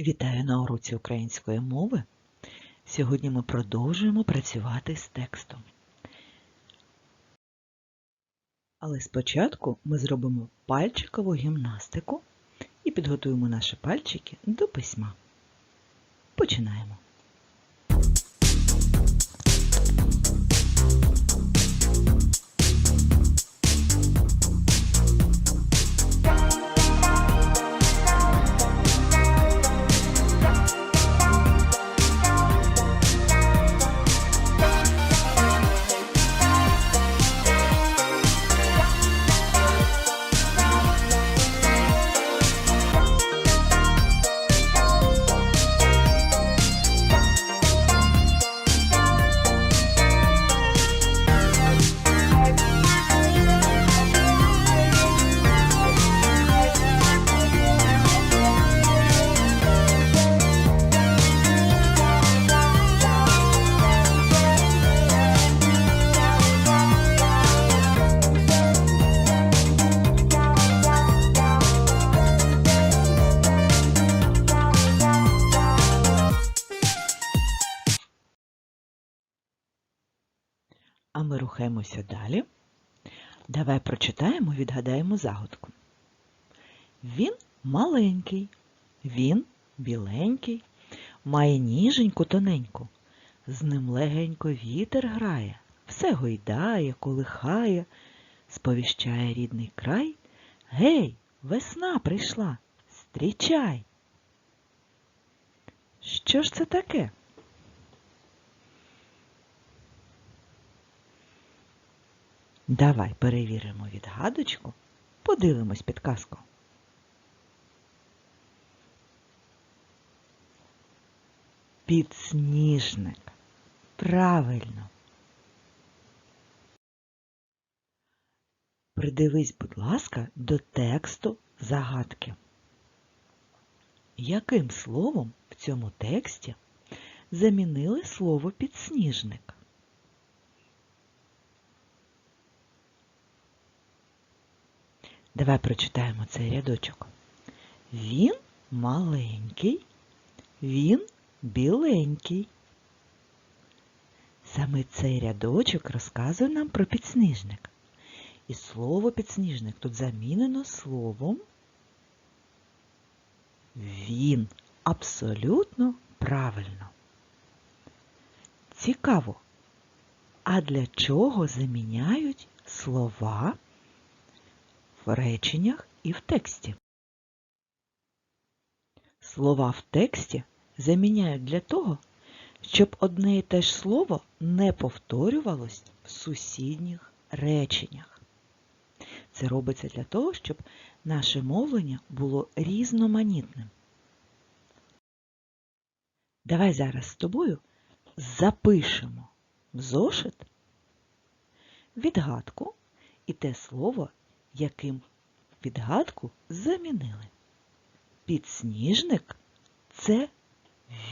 Вітаю на уроці української мови. Сьогодні ми продовжуємо працювати з текстом. Але спочатку ми зробимо пальчикову гімнастику і підготуємо наші пальчики до письма. Починаємо. А ми рухаємося далі. Давай прочитаємо, відгадаємо загадку. Він маленький, він біленький, має ніженьку тоненьку. З ним легенько вітер грає, все гойдає, колихає, сповіщає рідний край. Гей, весна прийшла, зустрічай. Що ж це таке? Давай перевіримо відгадочку, подивимось підказку. Підсніжник. Правильно. Придивись, будь ласка, до тексту загадки. Яким словом в цьому тексті замінили слово підсніжник? Давай прочитаємо цей рядочок. Він маленький, він біленький. Саме цей рядочок розказує нам про підсніжник. І слово підсніжник тут замінено словом він. Абсолютно правильно. Цікаво. А для чого заміняють слова в реченнях і в тексті? Слова в тексті заміняють для того, щоб одне і те ж слово не повторювалось в сусідніх реченнях. Це робиться для того, щоб наше мовлення було різноманітним. Давай зараз з тобою запишемо в зошит відгадку і те слово, яким відгадку замінили. Підсніжник це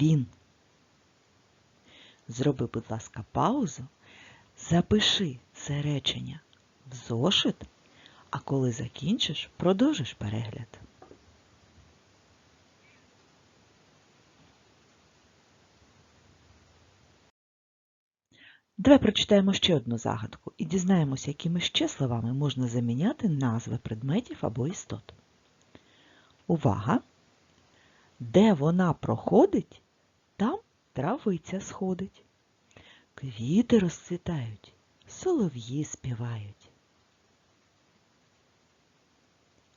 він. Зроби, будь ласка, паузу, запиши це речення в зошит, а коли закінчиш, продовжиш перегляд. Давай прочитаємо ще одну загадку і дізнаємося, якими ще словами можна заміняти назви предметів або істот. Увага! Де вона проходить, там травиця сходить. Квіти розцвітають, солов'ї співають.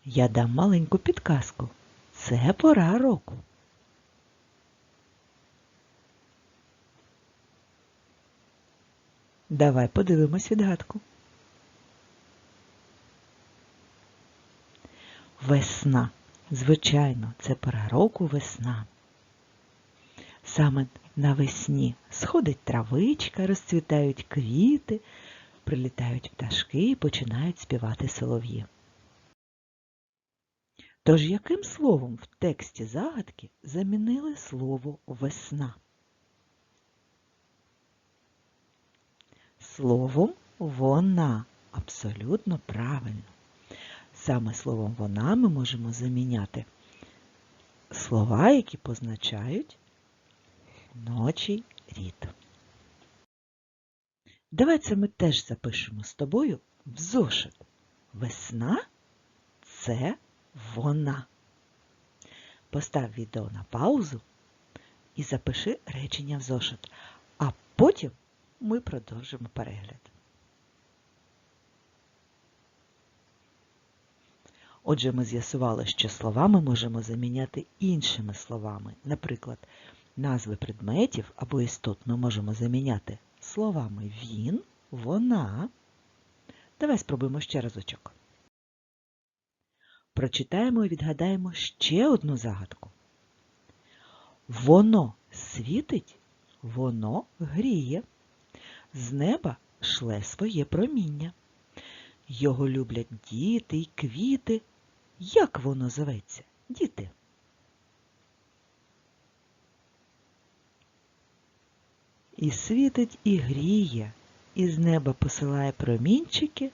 Я дам маленьку підказку. Це пора року. Давай подивимось відгадку. Весна. Звичайно, це пора року весна. Саме навесні сходить травичка, розцвітають квіти, прилітають пташки і починають співати солов'ї. Тож яким словом в тексті загадки замінили слово весна? Словом вона. Абсолютно правильно. Саме словом вона ми можемо заміняти слова, які позначають ночий рід. Давай це ми теж запишемо з тобою в зошит. Весна це вона. Постав відео на паузу і запиши речення в зошит, а потім ми продовжимо перегляд. Отже, ми з'ясували, що слова ми можемо заміняти іншими словами. Наприклад, назви предметів або істот ми можемо заміняти словами він, вона. Давай спробуємо ще разочок. Прочитаємо і відгадаємо ще одну загадку. Воно світить, воно гріє. З неба шле своє проміння. Його люблять діти й квіти. Як воно зоветься, діти? І світить, і гріє, і з неба посилає промінчики.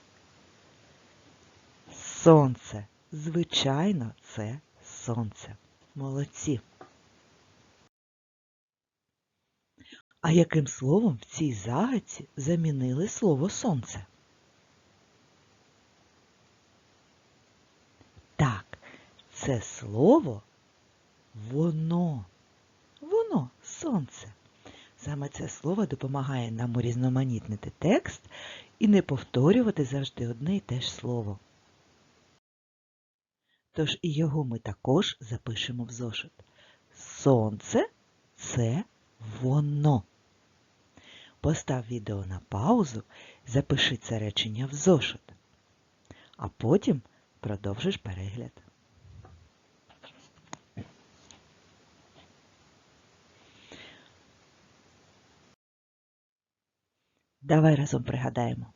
Сонце. Звичайно, це сонце. Молодці. А яким словом в цій загадці замінили слово сонце? Так, це слово воно. Воно сонце. Саме це слово допомагає нам урізноманітнити текст і не повторювати завжди одне і те ж слово. Тож і його ми також запишемо в зошит. Сонце це воно. Постав відео на паузу, запиши це речення в зошит, а потім продовжиш перегляд. Давай разом пригадаємо,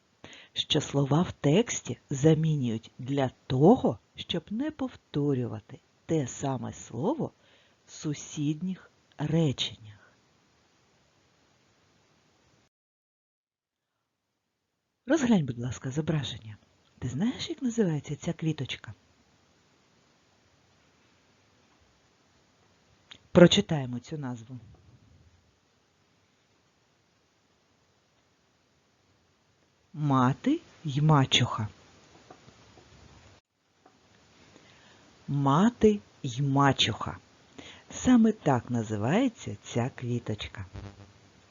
що слова в тексті замінюють для того, щоб не повторювати те саме слово в сусідніх реченнях. Розглянь, будь ласка, зображення. Ти знаєш, як називається ця квіточка? Прочитаємо цю назву. Мати й мачуха. Мати й мачуха. Саме так називається ця квіточка.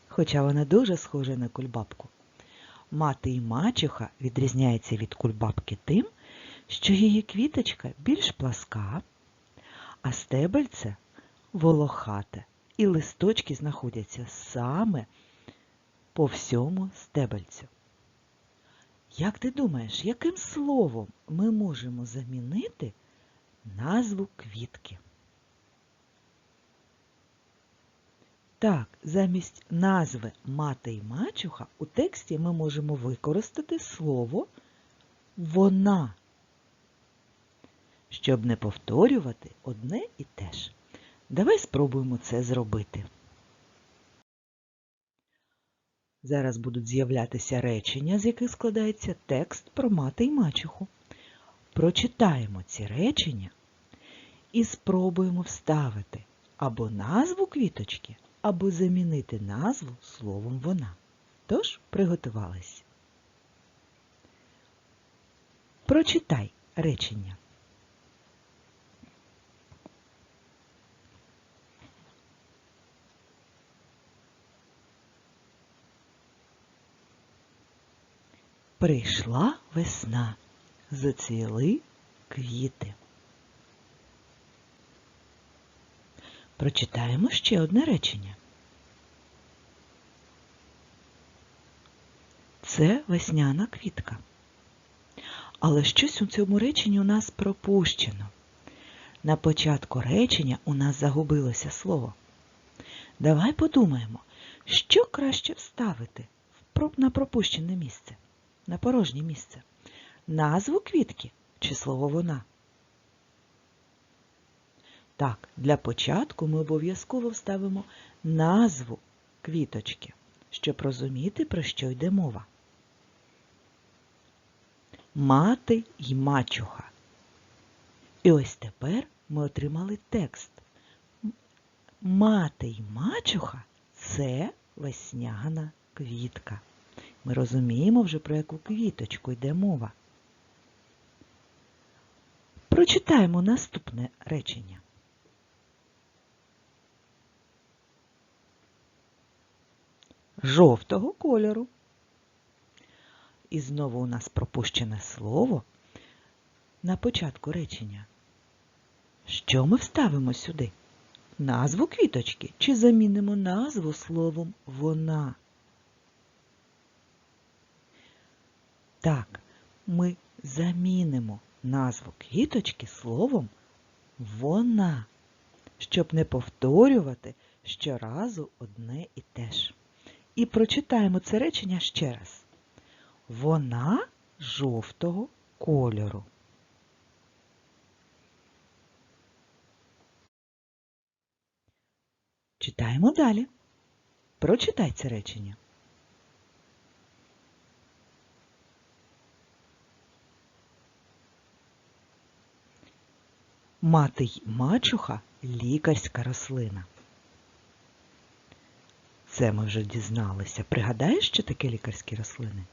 Хоча вона дуже схожа на кульбабку. Мати й мачуха відрізняється від кульбабки тим, що її квіточка більш пласка, а стебельце волохате, і листочки знаходяться саме по всьому стебельцю. Як ти думаєш, яким словом ми можемо замінити назву квітки? Так, замість назви мати й мачуха у тексті ми можемо використати слово вона, щоб не повторювати одне і те ж. Давай спробуємо це зробити. Зараз будуть з'являтися речення, з яких складається текст про мати й мачуху. Прочитаємо ці речення і спробуємо вставити або назву квіточки, або замінити назву словом вона. Тож приготувались. Прочитай речення. Прийшла весна, зацвіли квіти. Прочитаємо ще одне речення. Це весняна квітка. Але щось у цьому реченні у нас пропущено. На початку речення у нас загубилося слово. Давай подумаємо, що краще вставити на пропущене місце на порожнє місце. Назву квітки чи слово вона? Так, для початку ми обов'язково вставимо назву квіточки, щоб розуміти, про що йде мова. Мати й мачуха. І ось тепер ми отримали текст мати й мачуха це весняна квітка. Ми розуміємо вже, про яку квіточку йде мова. Прочитаємо наступне речення. Жовтого кольору. І знову у нас пропущене слово на початку речення. Що ми вставимо сюди? Назву квіточки чи замінимо назву словом вона? Так, ми замінимо назву квіточки словом вона, щоб не повторювати щоразу одне і те ж. І прочитаємо це речення ще раз. Вона жовтого кольору. Читаємо далі. Прочитай це речення. Мати й мачуха лікарська рослина. Це ми вже дізналися. Пригадаєш, що таке лікарські рослини?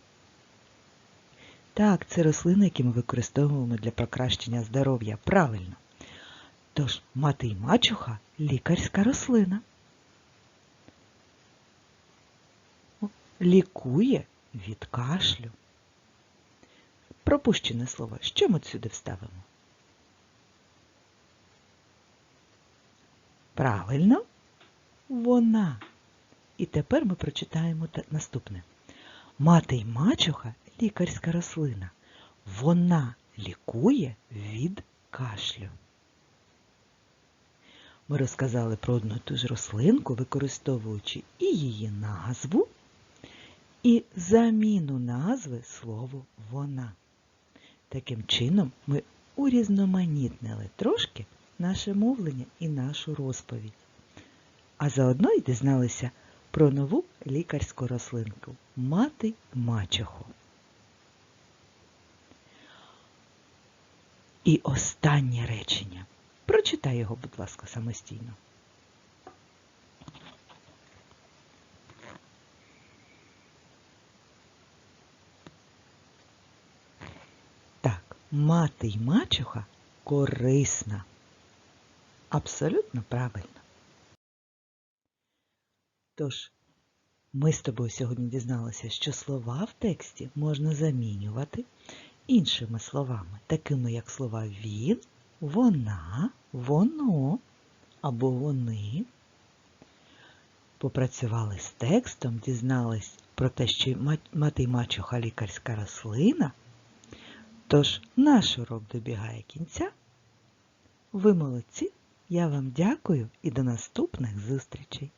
Так, це рослини, які ми використовуємо для покращення здоров'я. Правильно. Тож мати й мачуха лікарська рослина. Лікує від кашлю. Пропущене слово. Що ми сюди вставимо? Правильно, вона. І тепер ми прочитаємо наступне. Мати й мачуха лікарська рослина. Вона лікує від кашлю. Ми розказали про одну ту ж рослинку, використовуючи і її назву, і заміну назви слову вона. Таким чином ми урізноманітнили трошки наше мовлення і нашу розповідь. А заодно й дізналися про нову лікарську рослинку мати мачеху. І останнє речення. Прочитай його, будь ласка, самостійно. Так, мати й мачуха корисна. Абсолютно правильно. Тож, ми з тобою сьогодні дізналися, що слова в тексті можна замінювати іншими словами, такими як слова він, вона, воно або вони. Попрацювали з текстом, дізнались про те, що мати й мачуха лікарська рослина. Тож наш урок добігає кінця. Ви молодці, я вам дякую і до наступних зустрічей!